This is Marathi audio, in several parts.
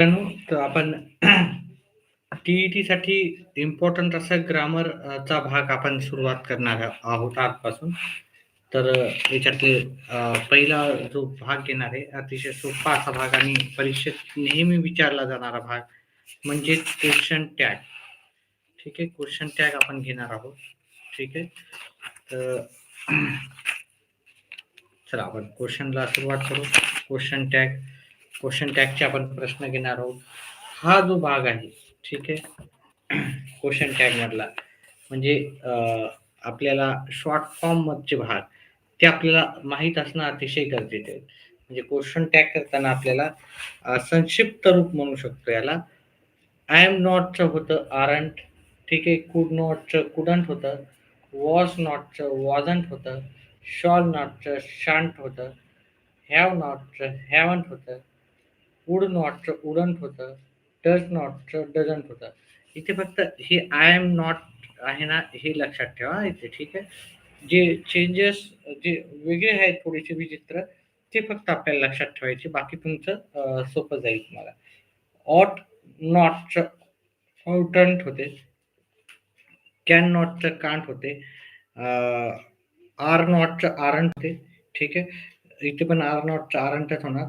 तर आपण टी साठी इम्पॉर्टंट असा ग्रामर चा भाग आपण सुरुवात करणार आहोत आजपासून. तर याच्यातले पहिला जो भाग घेणार आहे, अतिशय सोपा असा भाग आणि परीक्षेत नेहमी विचारला जाणारा भाग म्हणजे क्वेश्चन टॅग. ठीक आहे. क्वेश्चन टॅग आपण घेणार आहोत. ठीक आहे. तर चला आपण क्वेश्चनला सुरुवात करू. क्वेश्चन टॅग क्वेश्चन टॅगचे आपण प्रश्न घेणार आहोत. हा जो भाग आहे, ठीक आहे. क्वेश्चन टॅग मधला म्हणजे आपल्याला शॉर्ट फॉर्म मधचे भाग ते आपल्याला माहीत असणं अतिशय गरजेचे आहे. म्हणजे क्वेश्चन टॅग करताना आपल्याला संक्षिप्त रूप म्हणू शकतो याला. आय एम नॉटचं होतं आरंट. ठीक आहे. कुड नॉटचं कुडंट होतं. वॉज नॉटचं वॉजंट होतं. शॉल नॉटचं शांट होतं. हॅव नॉटचं हॅवंट होतं. वुड नॉटचं उडंट होतं. डज नॉटचं डझंट होतं. इथे फक्त हे आय एम नॉट आहे ना, हे लक्षात ठेवा इथे. ठीक आहे. जे चेंजेस जे वेगळे आहेत थोडेसे विचित्र, ते फक्त आपल्याला लक्षात ठेवायचे. बाकी तुमचं सोपं जाईल तुम्हाला. ऑट नॉटचं ऑटंट होते. कॅन नॉटचं कांट होते. आर नॉटचं आरंट होते. ठीक आहे. इथे पण आर नॉटचं आरंटच होणार.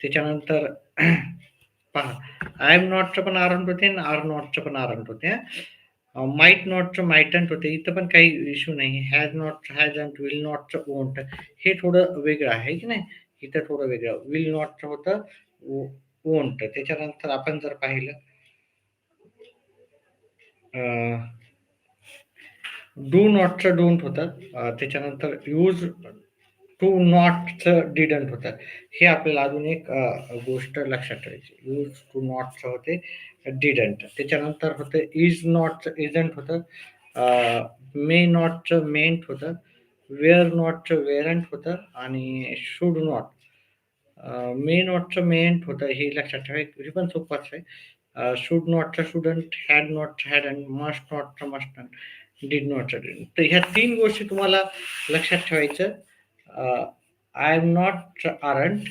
त्याच्यानंतर पहा आय एम नॉटचं पण आरंट होते आणि आर नॉटचं पण आरंट होते. माईट नॉटचं मायटंट होते. इथं पण काही इश्यू नाही. हॅज नॉट अँट विल नॉटचं ओंट हे थोडं वेगळं आहे की नाही? इथं थोडं वेगळं. विल नॉटचं होतं ओंट त्याच्यानंतर आपण जर पाहिलं डू नॉटचं डोंट होतं. त्याच्यानंतर यूज टू नॉटचं डिडंट होतं. हे आपल्याला अजून एक गोष्ट लक्षात ठेवायची. यूज टू नॉटचं होते डिडंट. त्याच्यानंतर होतं इज नॉटचं इजंट होतं. मे नॉटचं मेंट होतं. वेअर नॉटचं वेअरंट होतं आणि शुड नॉट मे नॉटचं मेंट होतं. हे लक्षात ठेवायचं. हे पण सोपंच आहे. शुड नॉटचं शुडंट, हॅड नॉटचं अँड मस्ट नॉटचं मस्ट डिड नॉटचं डिड तर ह्या तीन गोष्टी तुम्हाला लक्षात ठेवायचं. I am not aren't,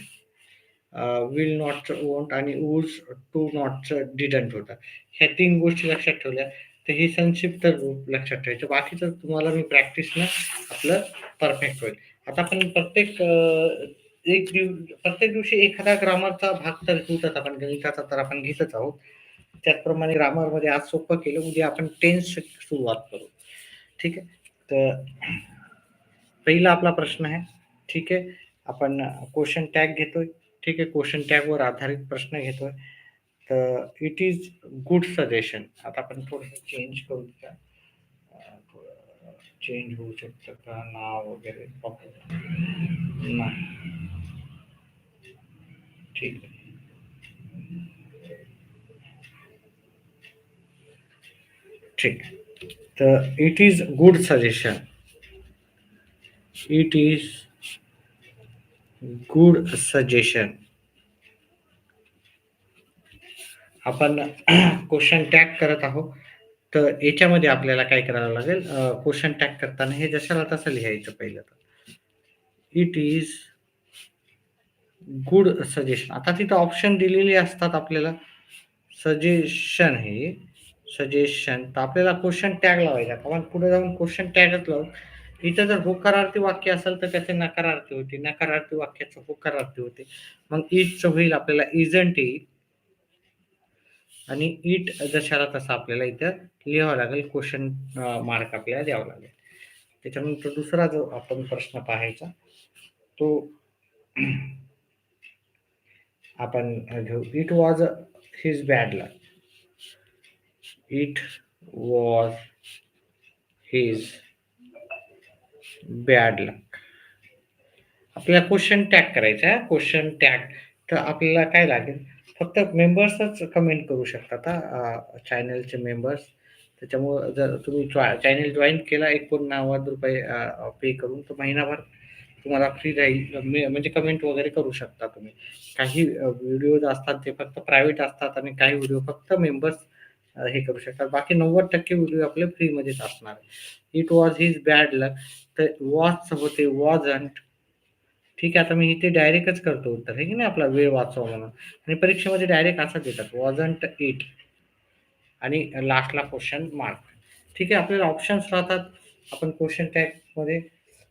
will नॉटचं won't आणि वुड्स टू नॉटचं डिडंट होतं. ह्या तीन गोष्टी लक्षात ठेवल्या तर हे संक्षिप्त रूप लक्षात ठेवायचं. बाकीचं तुम्हाला मी प्रॅक्टिसनं आपलं परफेक्ट होईल. आता आपण प्रत्येक uh, एक दिव प्रत्येक दिवशी एखादा ग्रामरचा भाग तर घेऊच आपण गणिताचा तर आपण घेतच आहोत. त्याचप्रमाणे ग्रामरमध्ये आज सोपं केलं. उद्या आपण टेन्स सुरुवात करू. ठीक आहे. तर पहिला आपला प्रश्न आहे. ठीक आहे. आपण क्वेश्चन टॅग घेतोय. ठीक आहे. क्वेश्चन टॅगवर आधारित प्रश्न घेतोय. तर इट इज गुड सजेशन. आता आपण थोडंसं चेंज करू का चेंज होऊ शकतं का नाव वगैरे नाही. ठीक आहे. ठीक तर it is good suggestion. It is good suggestion. आपण क्वेश्चन टॅग करत आहोत. तर याच्यामध्ये आपल्याला काय करावं लागेल क्वेश्चन टॅग करताना हे जशाला तसं लिहायचं पहिलं तर. It is good suggestion. आता तिथं ऑप्शन दिलेले असतात आपल्याला. सजेशन हे सजेशन तर आपल्याला क्वेश्चन टॅग लावायचा. आपण पुढे जाऊन क्वेश्चन टॅगच लावू. इथं जर होकारार्थी वाक्य असेल तर त्याचे नकारार्थी होते. नकारार्थी वाक्याचं होकारार्थी होते. मग इटचं होईल आपल्याला इजंट येईल. आणि इट जशाला तसा आपल्याला इथं लिहावं लागेल. क्वेश्चन मार्क आपल्याला द्यावा लागेल. त्याच्यानंतर दुसरा जो आपण प्रश्न पाहायचा तो आपण घेऊ. It was his bad luck. It was his bad luck. आपल्याला क्वेश्चन टॅग करायचा आहे. क्वेश्चन टॅग तर आपल्याला काय लागेल फक्त मेंबर्सच कमेंट करू शकतात चॅनलचे मेंबर्स. त्याच्यामुळं जर तुम्ही चॅनल जॉईन केला एकोणनव्वद रुपये पे करून तर महिनाभर तुम्हाला फ्री राहील. म्हणजे कमेंट वगैरे करू शकता तुम्ही. काही व्हिडिओज असतात ते फक्त प्रायव्हेट असतात आणि काही व्हिडिओ फक्त मेंबर्स हे करू शकतात. बाकी 90% व्हिडिओ आपले फ्रीमध्येच असणार it was his bad luck. तर वॉजचं होते वॉजंट. ठीक आहे आता मी इथे डायरेक्टच करतो उत्तर. हे की नाही आपला वेळ वाचवा म्हणून. आणि परीक्षेमध्ये डायरेक्ट असं देतात वॉजंट इट आणि लास्टला क्वेश्चन मार्क ठीक आहे आपल्याला ऑप्शन्स राहतात. आपण question टॅगमध्ये.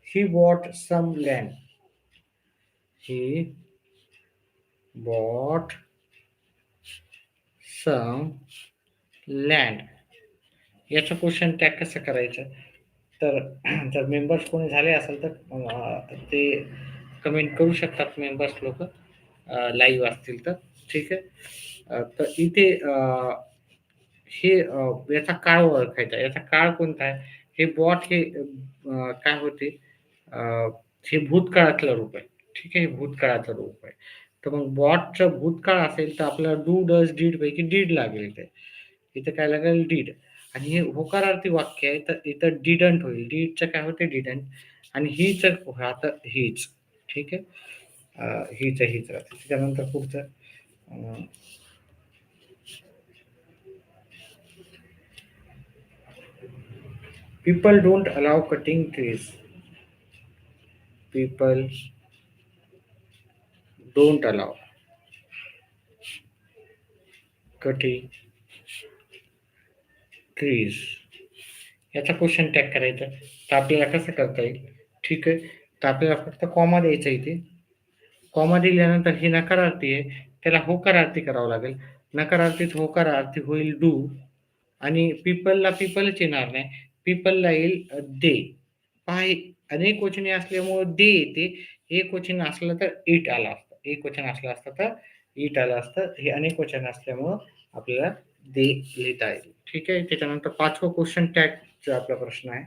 He bought some land he bought some land याचं क्वेश्चन टॅग कसं करायचं? तर जर मेंबर्स कोणी झाले असेल तर ते कमेंट करू शकतात मेंबर्स लोक लाईव्ह असतील तर. ठीक आहे? तर इथे हे याचा काळ ओळखायचा याचा काळ कोणता आहे? हे बॉट हे काय होते? हे भूतकाळातलं रूप आहे. ठीक आहे? हे भूतकाळाचं रूप आहे. तर मग बॉटचं भूतकाळ असेल तर आपल्याला डू डज डीड पैकी डीड लागेल ते. इथे काय लागेल? डीड आणि हे होकारार्थी वाक्य आहे तर इथं डिडंट होईल. डीडचं काय होते? डिडंट आणि हीच आता हीच. ठीक आहे? हीच हीच राहते. त्याच्यानंतर पुढचं. People don't allow cutting trees people don't allow cutting cutting याचा क्वेश्चन टॅग करायचा. तर आपल्याला कसं करता येईल? ठीक आहे. तर आपल्याला फक्त कॉमा द्यायचा इथे. कॉमा दिल्यानंतर ही नकारार्थी आहे. त्याला होकार आरती करावं लागेल. नकारार्थीत होकार आरती होईल डू आणि पीपलला पीपलच येणार नाही. पीपलला येईल दे पाय अनेक वचने असल्यामुळे दे येते. एक वचन असलं तर इट आला असतं. एक वचन असलं असतं तर इट आलं असतं. हे अनेक वचन असल्यामुळं आपल्याला दे लिहिता येईल. ठीक आहे. त्याच्यानंतर पाचवं क्वेश्चन टॅगचा आपला प्रश्न आहे.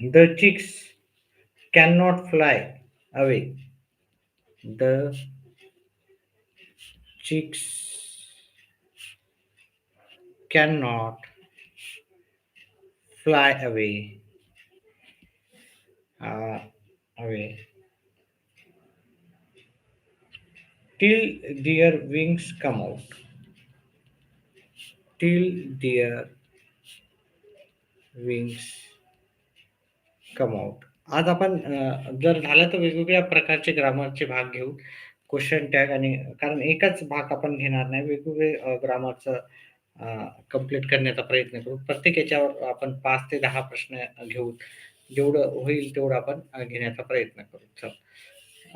The chicks can not fly away the chicks can not fly away away till their wings come out till their wings come out. आज आपण जर झालं तर वेगवेगळ्या प्रकारचे ग्रामरचे भाग घेऊ क्वेश्चन टॅग आणि कारण एकच भाग आपण घेणार नाही वेगवेगळे ग्रामरचं कंप्लीट करण्याचा प्रयत्न करू. प्रत्येक याच्यावर आपण पाच ते दहा प्रश्न घेऊ. जेवढं होईल तेवढं आपण घेण्याचा प्रयत्न करू. चल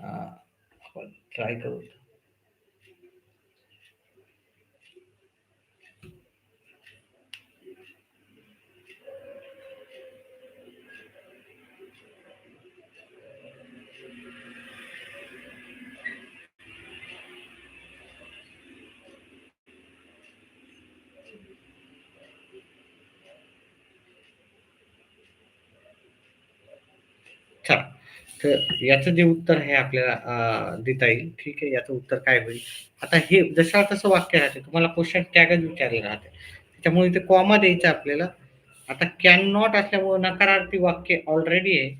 आपण ट्राय करू चला. तर याचं जे उत्तर आहे आपल्याला देता येईल. ठीक आहे याचं उत्तर काय होईल? आता हे जसं तसं वाक्य राहते. तुम्हाला क्वेश्चन टॅगच विचारले राहते. त्याच्यामुळे इथे कॉमा द्यायचं आपल्याला. आता कॅन नॉट असल्यामुळे नकारार्थी वाक्य ऑलरेडी आहे.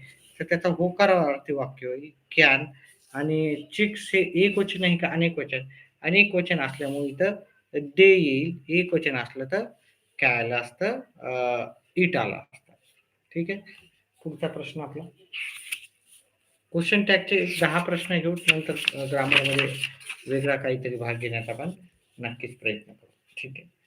तर त्याचा होकारार्थी वाक्य होईल. कॅन आणि चिक्स हे एक वचन आहे का? अनेक वचन. अनेक वचन असल्यामुळे इथं दे येईल. एक वचन असलं तर काय आलं असतं इट आला असतं. ठीक आहे? पुढचा प्रश्न आपला? क्वेश्चन टॅगचे दहा प्रश्न घेऊ नंतर ग्रामरमध्ये वेगळा काहीतरी भाग घेण्याचा आपण नक्कीच प्रयत्न करू. ठीक आहे?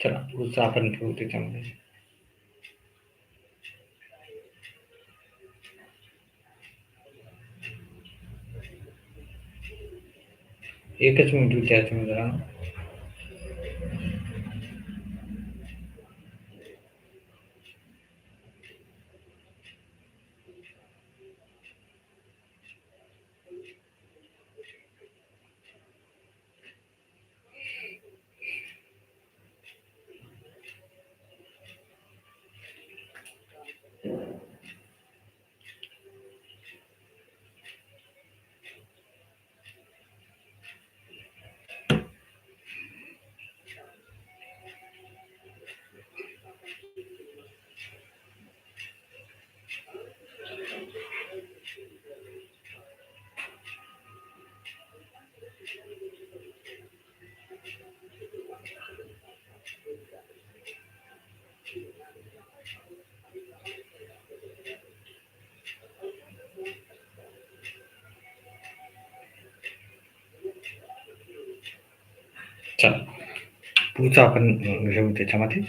चला पुढचा आपण घेऊ त्याच्यामध्ये. एकच मिनिट विचारतो मी जरा पुढचा आपण घेऊ त्याच्यामध्ये.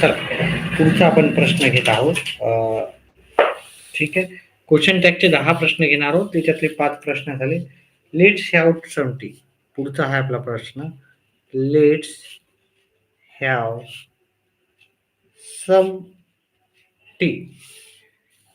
चला पुढचा आपण प्रश्न घेत आहोत. ठीक आहे. क्वेश्चन टॅगचे दहा प्रश्न घेणार आहोत. त्याच्यातले पाच प्रश्न झाले. लेट्स हॅव समटी पुढचा हा आपला प्रश्न. लेट्स हॅव सम टी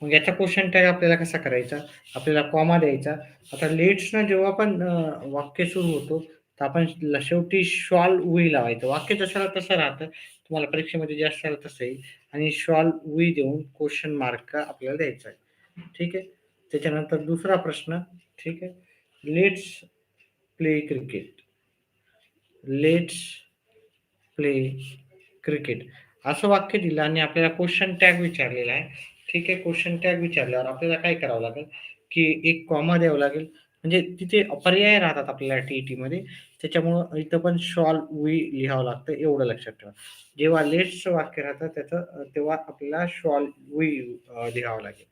मग याचा क्वेश्चन टॅग आपल्याला कसा करायचा? आपल्याला कॉमा द्यायचा. आता लेट्सनं जेव्हा पण वाक्य सुरू होतो तर आपण शेवटी शॉल उई लावायचं. वाक्य जशाला तसं राहतं. तुम्हाला परीक्षेमध्ये जास्त आलं तसं येईल. आणि शॉल उई देऊन क्वेश्चन मार्क आपल्याला द्यायचा आहे. ठीक आहे? त्याच्यानंतर दुसरा प्रश्न. ठीक आहे? Let's play cricket let's play cricket असं वाक्य दिलं आणि आपल्याला क्वेश्चन टॅग विचारलेला आहे. ठीक आहे क्वेश्चन टॅग विचारल्यावर आपल्याला काय करावं लागेल? की एक कॉमा द्यावं लागेल. म्हणजे तिथे पर्याय राहतात आपल्याला टी मध्ये. त्याच्यामुळं इथं पण शॉल वी लिहावं लागतं एवढं लक्षात ठेवा. जेव्हा लेट्स वाक्य राहतं त्याचं तेव्हा आपल्याला शॉल वी लिहावं लागेल.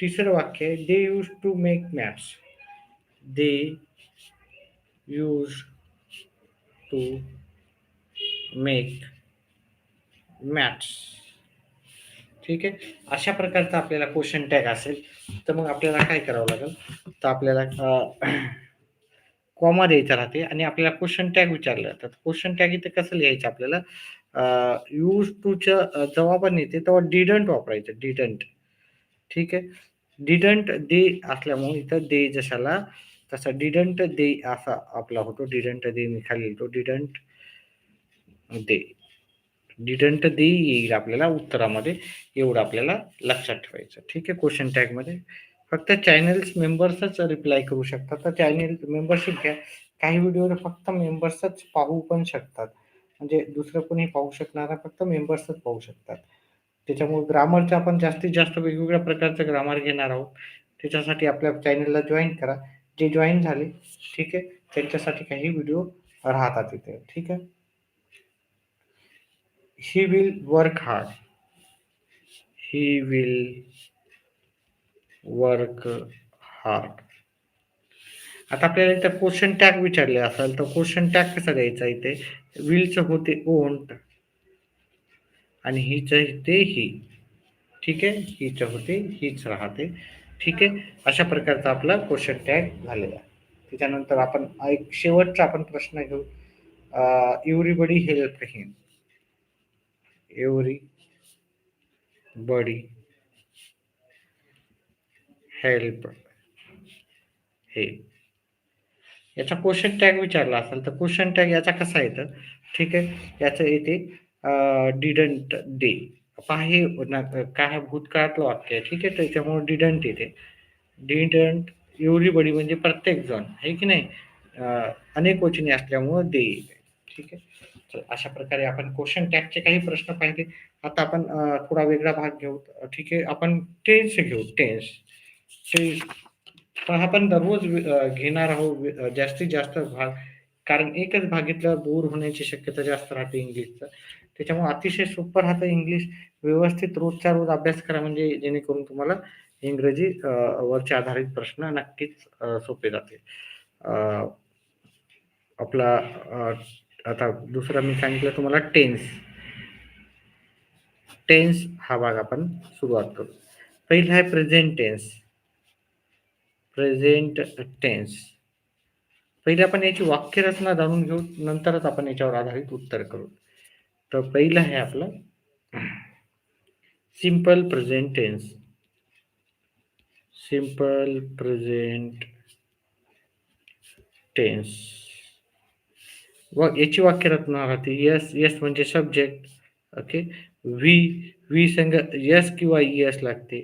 तिसरं वाक्य they use to make maps they use to make mats ठीक आहे? अशा प्रकारचा आपल्याला क्वेश्चन टॅग असेल तर मग आपल्याला काय करावं लागेल? तर आपल्याला कॉमा द्यायचा राहते आणि आपल्याला क्वेश्चन टॅग विचारलं. जातात क्वेश्चन टॅग इथे कसं लिहायचं आपल्याला? यूज टूच्या जेव्हा आपण येते तेव्हा डिडंट वापरायचं डिडंट ठीक आहे? डिडंट दे असल्यामुळे इथं दे जशाला तसा डिडंट दे असा आपला होतो. डिडंट दे मी खाली लिहितो. डिडंट दे डिडंट दे येईल आपल्याला उत्तरामध्ये एवढं आपल्याला लक्षात ठेवायचं. ठीक आहे क्वेश्चन टॅगमध्ये फक्त चॅनल्स मेंबर्सच रिप्लाय करू शकतात. तर चॅनल मेंबरशिप घ्या. काही व्हिडिओ फक्त मेंबर्सच पाहू पण शकतात. म्हणजे दुसरं कोणी पाहू शकणार फक्त मेंबर्सच पाहू शकतात. त्याच्यामुळे ग्रामरचं आपण जास्तीत जास्त वेगवेगळ्या प्रकारचं ग्रामर घेणार आहोत. त्याच्यासाठी आपल्या चॅनलला जॉईन करा. जे जॉईन झाले ठीक आहे त्यांच्यासाठी काही व्हिडिओ राहतात तिथे ठीक आहे? He will work hard. He will work hard. आता आपल्याला इथं क्वेश्चन टॅग विचारले असेल तर क्वेश्चन टॅग कसा द्यायचा इथे? विलचं होते ओंट आणि हिच ते ही ठीक आहे? हिच होते हीच राहते. ठीक आहे? अशा प्रकारचा आपला क्वेश्चन टॅग झालेला त्याच्यानंतर आपण एक शेवटचा आपण प्रश्न घेऊ. Everybody help him everybody help. हे. याचा क्वेश्चन टॅग विचारला असेल तर क्वेश्चन टॅग याचा कसा येतं? ठीक आहे याचं येते डिडंट डे पहा हे काय भूतकाळातलं वाक्य आहे ठीक आहे त्याच्यामुळे डिडंट येते. डिडंट एव्हरीबडी म्हणजे प्रत्येक जण आहे की नाही? अनेक वचने असल्यामुळं दे ठीक आहे. अशा प्रकारे आपण क्वेश्चन टॅगचे काही प्रश्न पाहिले आता आपण थोडा वेगळा भाग घेऊ. ठीक आहे? आपण टेन्स घेऊ. टेन्स पण आपण दररोज घेणार आहोत जास्तीत जास्त भाग. कारण एकच भागीतला बोर होण्याची शक्यता जास्त राहते इंग्लिशचं. त्याच्यामुळे अतिशय सोपं राहतं इंग्लिश. व्यवस्थित रोजच्या रोज अभ्यास करा म्हणजे जेणेकरून तुम्हाला इंग्रजी वरचे आधारित प्रश्न नक्कीच सोपे जातील. आपला आता दुसरा मी सांगितलं तुम्हाला टेन्स टेन्स हा भाग आपण सुरुवात करू. पहिला आहे प्रेझेंट टेन्स प्रेझेंट टेन्स पहिले आपण याची वाक्यरचना जाणून घेऊ नंतरच आपण याच्यावर आधारित उत्तर करू. तर पहिलं आहे आपलं simple present tense simple present tense व याची वाक्यरचना राहते यस यस म्हणजे सब्जेक्ट ओके व्ही व्ही संग यस किंवा यस लागते.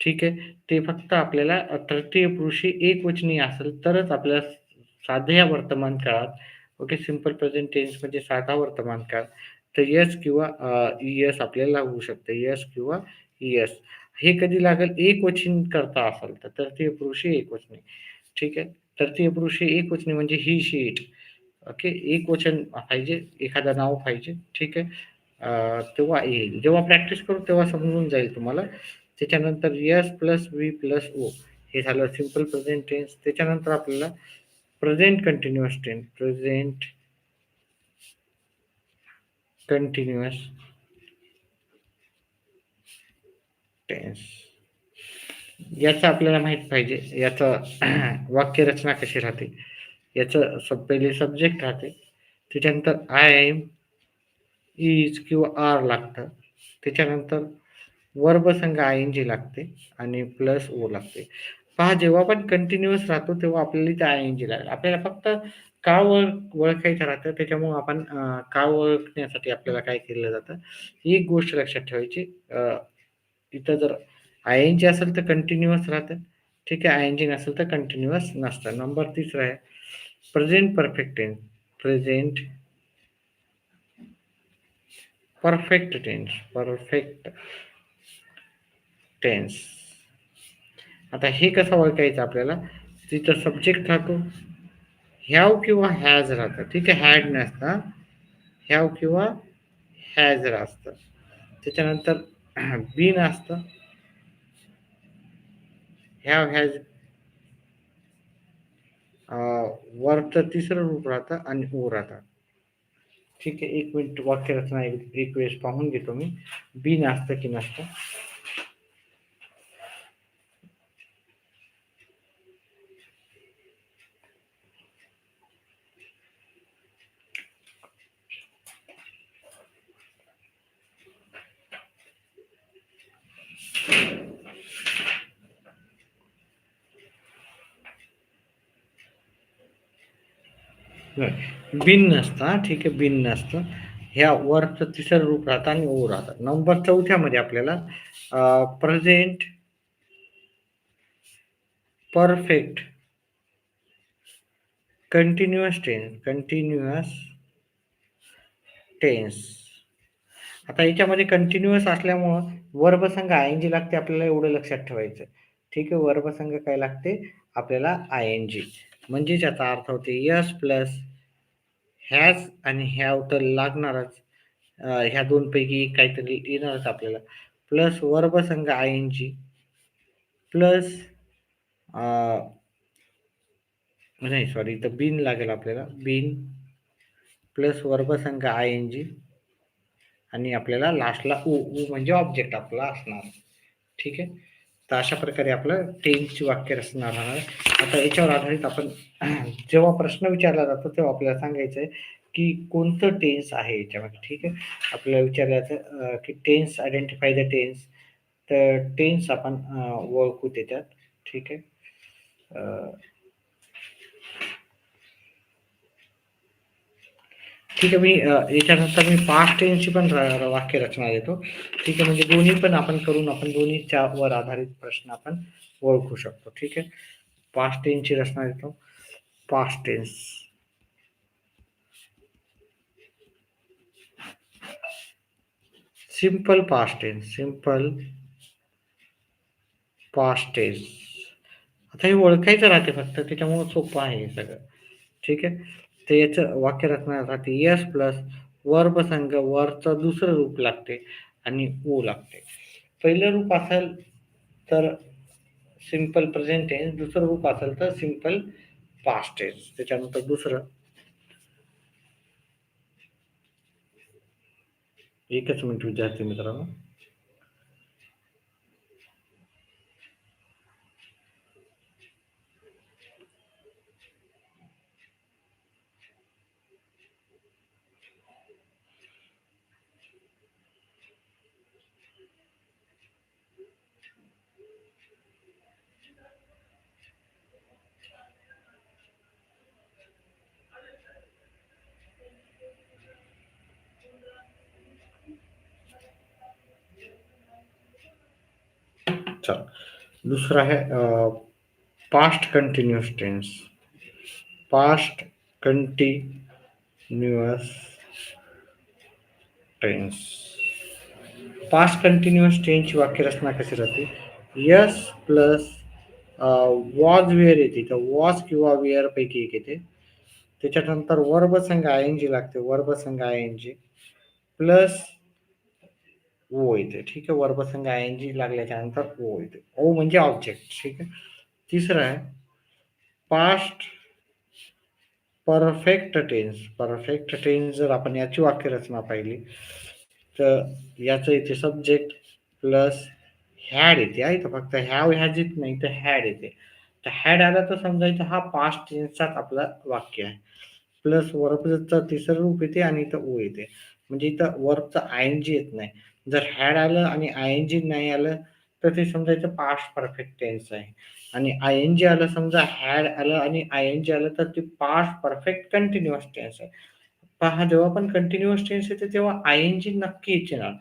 ठीक आहे? ते फक्त आपल्याला तृतीय पुरुषी एक वचनी असेल तरच आपल्याला साध्या वर्तमान काळात ओके सिंपल प्रेझेंट टेन्स म्हणजे साधा वर्तमान काळ. तर यस किंवा यस आपल्याला लागू शकते. यस किंवा यस हे कधी लागेल? एक वचन करता असेल तर तृतीय पुरुषी एक वचनी ठीक आहे? तृतीय पुरुषी एक वचनी म्हणजे ही शीट ओके एक वचन पाहिजे एखादं नाव पाहिजे ठीक आहे? तेव्हा येईल जेव्हा प्रॅक्टिस करू तेव्हा समजून जाईल तुम्हाला. त्याच्यानंतर S plus V plus O हे झालं सिंपल प्रेझेंट टेन्स त्याच्यानंतर आपल्याला present continuous tense present continuous tense याचं आपल्याला माहीत पाहिजे. याचं वाक्यरचना कशी राहते? याचं सब पहिले सब्जेक्ट राहते. त्याच्यानंतर आय एम इज किंवा आर लागतं. त्याच्यानंतर वर्ब संघ आय एन जी लागते आणि प्लस ओ लागते. पहा जेव्हा आपण कंटिन्युअस राहतो तेव्हा आपल्याला ते आय एन जी लागेल. आपल्याला फक्त का ओळख ओळखायचं राहतं त्याच्यामुळे आपण का ओळखण्यासाठी आपल्याला काय केलं जातं ही एक गोष्ट लक्षात ठेवायची. इथं जर आय एन जी असेल तर कंटिन्युअस राहतं. ठीक आहे आय एन जी नसेल तर कंटिन्युअस नसतं. नंबर तिसरा आहे present perfect tense present perfect tense perfect tense आता हे कसं ओळखायचं आपल्याला? तिथं सब्जेक्ट राहतो ह्याव किंवा हॅज राहतं. ठीक आहे हॅड नसतं. ह्याव किंवा हॅज असतं त्याच्यानंतर बीन असतं. ह्याव हॅज वरचं तिसरं रूप राहतं आणि उ राहतं. ठीक आहे एक मिनिट वाक्यरचना एक एक वेळेस पाहून घेतो मी. बी असतं की नसतं बिन नसतं हा, ठीक आहे बिन नसतं ह्या वरचं तिसरं रूप राहतं आणि ओ राहतं. नंबर चौथ्यामध्ये आपल्याला present perfect continuous tense continuous tense आता याच्यामध्ये कंटिन्युअस असल्यामुळं वर्बसंघ आय एन जी लागते आपल्याला एवढं लक्षात ठेवायचं. ठीक आहे वर्बसंघ काय लागते? आपल्याला आय एन जी म्हणजेच याचा अर्थ होते यस प्लस हॅज आणि हॅव तर लागणारच. ह्या दोनपैकी काहीतरी येणारच आपल्याला. प्लस वर्बसंघ आय एन जी प्लस नाही सॉरी इथं बिन लागेल आपल्याला. बिन प्लस वर्बसंघ आय एन जी आणि आपल्याला लास्टला उ उ म्हणजे ऑब्जेक्ट आपला असणार. ठीक आहे? तर अशा प्रकारे आपलं टेन्सची वाक्य रचना राहणार आता याच्यावर आधारित आपण जेव्हा प्रश्न विचारला जातो तेव्हा आपल्याला सांगायचं आहे की कोणतं टेन्स आहे याच्यामध्ये ठीक आहे? आपल्याला विचारल्याचं की टेन्स आयडेंटिफाय द टेन्स तर टेन्स आपण ओळखू त्याच्यात ठीक आहे? ठीक आहे मी याच्यानंतर मी पास्ट टेन्सची पण र- वाक्य रचना देतो. ठीक आहे म्हणजे दोन्ही पण आपण करून आपण दोन्हीच्या वर आधारित प्रश्न आपण ओळखू शकतो. ठीक आहे पास्ट टेन्सची रचना देतो. Past tense simple past tense simple past tense आता हे ओळखायचं राहते फक्त त्याच्यामुळे सोपं आहे हे सगळं. ठीक आहे? तर याचं वाक्य रचना यस प्लस वर्ब संघ वरचं दुसरं रूप लागते आणि ओ लागते. पहिलं रूप असेल तर सिंपल प्रेझेंट टेन्स दुसरं रूप असेल तर सिंपल पास्ट टेन्स त्याच्यानंतर दुसरं. एकच मिनिट विद्यार्थी मित्रांनो. अच्छा दुसरा है past continuous tense past continuous tense past continuous टेन्सची वाक्यरचना कशी राहते? यस प्लस वॉज वेअर येते. तर वॉज किंवा वेअर पैकी एक येते. त्याच्यानंतर वर्ब संघ आय एन जी लागते. वर्ब संघ आय एन जी प्लस ओ येते ठीक आहे वर्ब आय एन जी लागल्याच्या नंतर ओ येते ओ म्हणजे ऑब्जेक्ट ठीक आहे. तिसरं आहे past perfect tense perfect tense जर आपण याची वाक्यरचना पाहिली तर याचं येते सब्जेक्ट प्लस हॅड येते. आहे तर फक्त हॅव ह्याच येत नाही तर हॅड येते. तर हॅड आला तर समजायचं हा पास्ट टेन्सचाच आपला वाक्य आहे. प्लस वर्बचं तिसरं रूप येते आणि इथं ओ येते. म्हणजे इथं वर्बचं आय एन जी येत नाही. जर हॅड आलं आणि आय एन जी नाही आलं तर ते समजायचं पास्ट परफेक्ट टेन्स आहे. आणि आय एन जी आलं समजा हॅड आलं आणि आय एन जी आलं तर ते पास्ट परफेक्ट कंटिन्युअस टेन्स आहे. पहा जेव्हा पण कंटिन्युअस टेन्स येते तेव्हा आय एन जी नक्कीच येणार.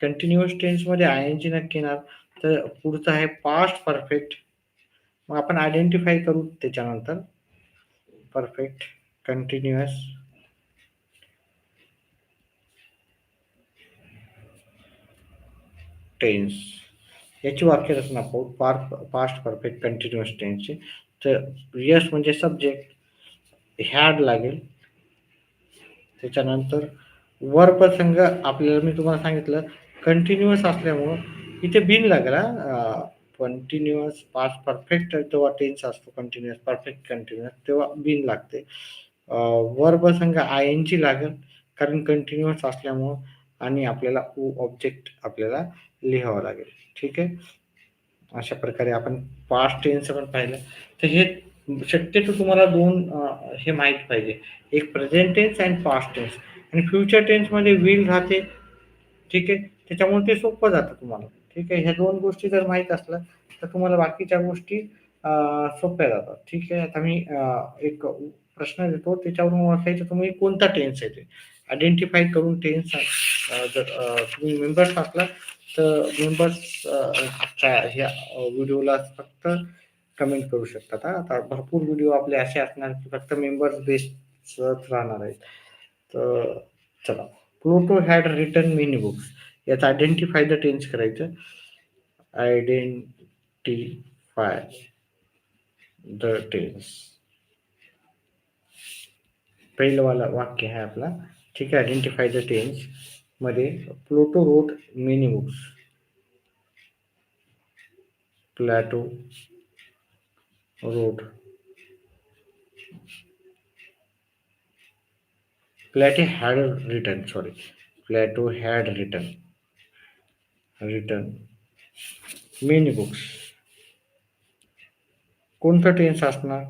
कंटिन्युअस टेन्समध्ये आय एन जी नक्की येणार. तर पुढचं आहे पास्ट परफेक्ट मग आपण आयडेंटिफाय करू त्याच्यानंतर. परफेक्ट कंटिन्युअस टेन्स याची वाक्यरचना पाहू. पार पास्ट परफेक्ट कंटिन्युअस टेन्सची तर यस म्हणजे सब्जेक्ट हॅड लागेल. त्याच्यानंतर वर्ब आपल्याला मी तुम्हाला सांगितलं कंटिन्युअस असल्यामुळं इथे बिन लागला कंटिन्युअस पास्ट परफेक्ट तेव्हा टेन्स असतो कंटिन्युअस परफेक्ट कंटिन्युअस तेव्हा बिन लागते. वर्ब संघ आय एन जी लागेल कारण कंटिन्युअस असल्यामुळं आणि आपल्याला ओ ऑब्जेक्ट आपल्याला लिहावं लागेल. ठीक आहे? अशा प्रकारे आपण पास्ट टेन्स पण पाहिलं. तर हे शक्यतो तुम्हाला दोन हे माहीत पाहिजे. एक present tense and past tense आणि फ्युचर टेन्समध्ये विल राहते. ठीक आहे? त्याच्यामुळे ते सोपं जातं तुम्हाला. ठीक आहे? ह्या दोन गोष्टी जर माहीत असल्या तर तुम्हाला बाकीच्या गोष्टी सोप्या जातात. ठीक आहे? आता मी एक प्रश्न देतो. त्याच्यावरून ओळखायचं तुम्ही कोणता टेन्स आहे ते? आयडेंटिफाय करून टेन्स जर तुम्ही मेंबर्स असला तर मेंबर्स ह्या व्हिडिओला फक्त कमेंट करू शकतात हा. आता भरपूर व्हिडिओ आपले असे असणार की फक्त मेंबर्स बेस्डच राहणार आहेत. तर चला. Pluto had return many books याचं आयडेंटिफाय द टेन्स करायचं. आयडेंटिफाय द टेन्स पहिलं वाला वाक्य आहे आपला. ठीक आहे identify the टेन्समध्ये Plato wrote many books Plato road Plato had return sorry Plato had return return many books कोणता टेन्स असणार?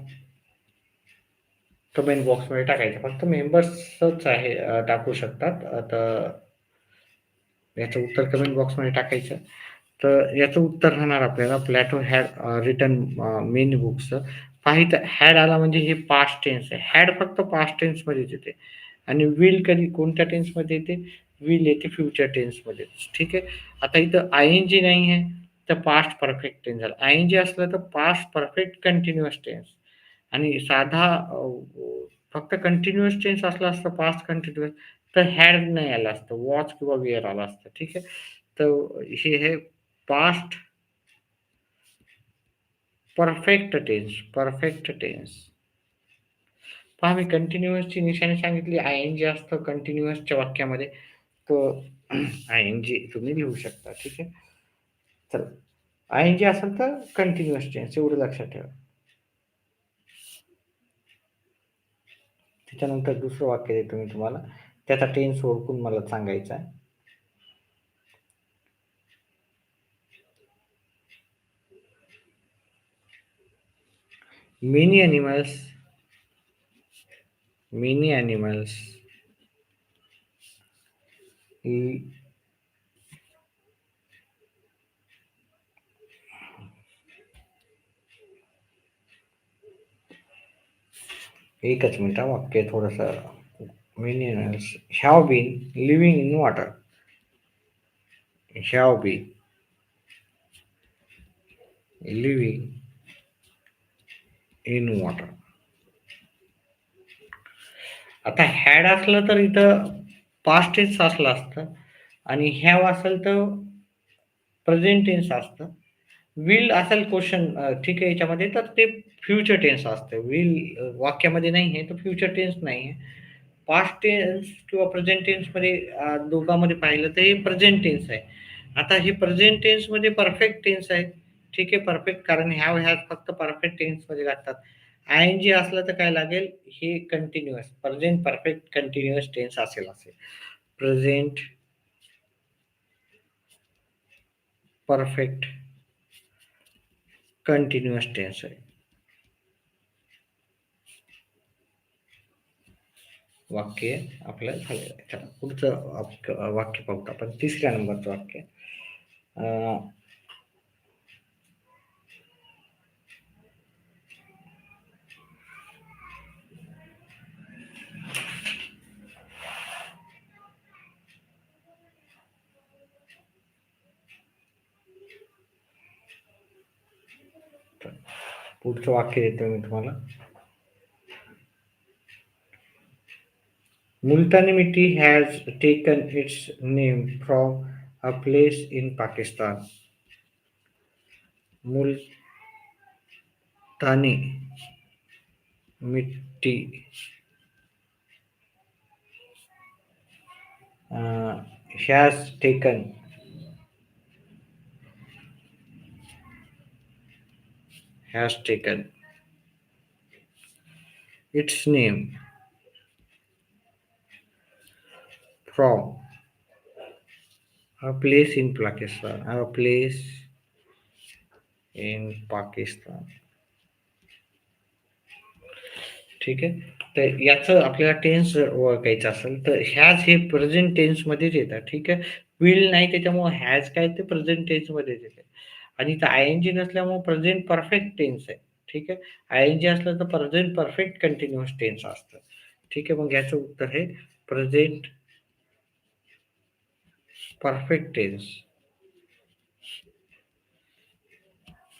कमेंट बॉक्समध्ये टाकायचं. फक्त मेंबर्सच आहे टाकू शकतात. आता याचं उत्तर कमेंट बॉक्समध्ये टाकायचं. तर याचं उत्तर राहणार आपल्याला Plato had return men books पाहिजे हॅड आला म्हणजे हे पास्ट टेन्स आहे. हॅड फक्त पास्ट टेन्समध्येच येते. आणि विल कधी कोणत्या टेन्समध्ये येते? विल येते फ्युचर टेन्समध्ये ठीक आहे? आता इथं आय एन जी नाही आहे तर पास्ट परफेक्ट टेन्स झालं. आय एन जी असलं तर पास्ट परफेक्ट कंटिन्युअस टेन्स आणि साधा फक्त कंटिन्युअस टेन्स असला असतं पास्ट कंटिन्युअस तर हॅड नाही आलं असतं वॉच किंवा वेअर आलं असतं ठीक आहे? तर हे हे past perfect tense perfect tense पहा मी कंटिन्युअसची निशाणी सांगितली आय एन जी असतं कंटिन्युअसच्या वाक्यामध्ये तर आय एन जी तुम्ही लिहू शकता ठीक आहे? तर आय एन जी असेल तर कंटिन्युअस टेन्स एवढं लक्षात ठेवा. त्याच्यानंतर दुसरं वाक्य देतो मी तुम्हाला. त्याचा टेन्स ओळखून मला सांगायचा आहे. Many animals many animals एकच मिनटा वाक्य थोडस many have been living in water have been living in water आता हॅड असलं तर इथं पास्ट टेन्स असलं असतं आणि हॅव असेल तर प्रेझेंट टेन्स असतं. विल असेल क्वेश्चन ठीक आहे याच्यामध्ये. तर ते फ्युचर टेन्स असते. विल वाक्यामध्ये नाही आहे तर फ्युचर टेन्स नाही आहे. पास्ट टेन्स किंवा प्रेझेंट टेन्समध्ये दोघांमध्ये पाहिलं तर हे प्रेझेंट टेन्स आहे. आता हे प्रेझेंट टेन्समध्ये परफेक्ट टेन्स आहे ठीक आहे परफेक्ट कारण ह्या ह्या फक्त परफेक्ट टेन्समध्ये लागतात आय एन जी असलं तर काय लागेल? हे continuous present perfect continuous tense असेल असेल. प्रेझेंट परफेक्ट कंटिन्युअस टेन्स आहे. वाक्य आपलं झालेलं आहे. पुढचं वाक्य पाहू आपण. तिसऱ्या नंबरचं वाक्य. पुढचं वाक्य देतो मी तुम्हाला Multani mitti has taken its name from a place in Pakistan Multani mitti has taken has taken its name from a place in Pakistan, a place in Pakistan. ठीक आहे? तर याचं आपल्याला टेन्स ओळखायचं असेल तर ह्याच हे प्रेझेंट टेन्स मध्येच येतात ठीक आहे? विल नाही त्याच्यामुळे हॅज काय ते प्रेझेंट टेन्स मध्येच येते. आणि इथं आय एन जी नसल्यामुळे प्रेझेंट परफेक्ट टेन्स आहे. ठीक आहे? आय एन जी असलं तर प्रेझेंट परफेक्ट कंटिन्युअस टेन्स असतं. ठीक आहे? मग याचं उत्तर आहे प्रेझेंट परफेक्ट टेन्स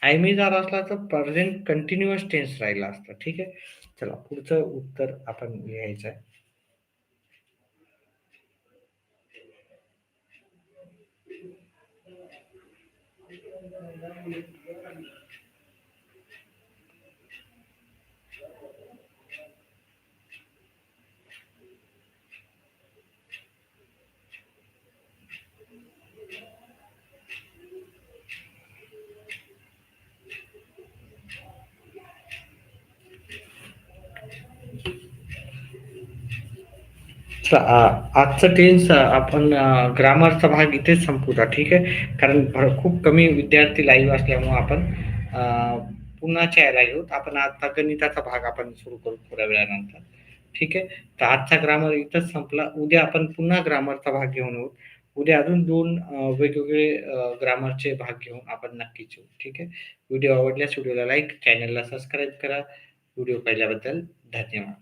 आयमीदार असला तर प्रेझेंट कंटिन्युअस टेन्स राहिला असतं. ठीक आहे? चला पुढचं उत्तर आपण लिहायचं आहे. Thank you. आजचं टेन्स आपण ग्रामरचा भाग इथेच संपवूया ठीक आहे? कारण खूप कमी विद्यार्थी लाईव्ह असल्यामुळे आपण पुन्हाच्या यायला येऊत आपण आता गणिताचा भाग आपण सुरू करू थोड्या वेळानंतर. ठीक आहे? तर आजचा ग्रामर इथंच संपला. उद्या आपण पुन्हा ग्रामरचा भाग घेऊन येऊ. उद्या अजून दोन वेगवेगळे ग्रामरचे भाग घेऊन आपण नक्कीच येऊ. ठीक आहे? व्हिडिओ आवडल्यास व्हिडिओला लाईक चॅनलला सबस्क्राईब करा. व्हिडिओ पाहिल्याबद्दल धन्यवाद.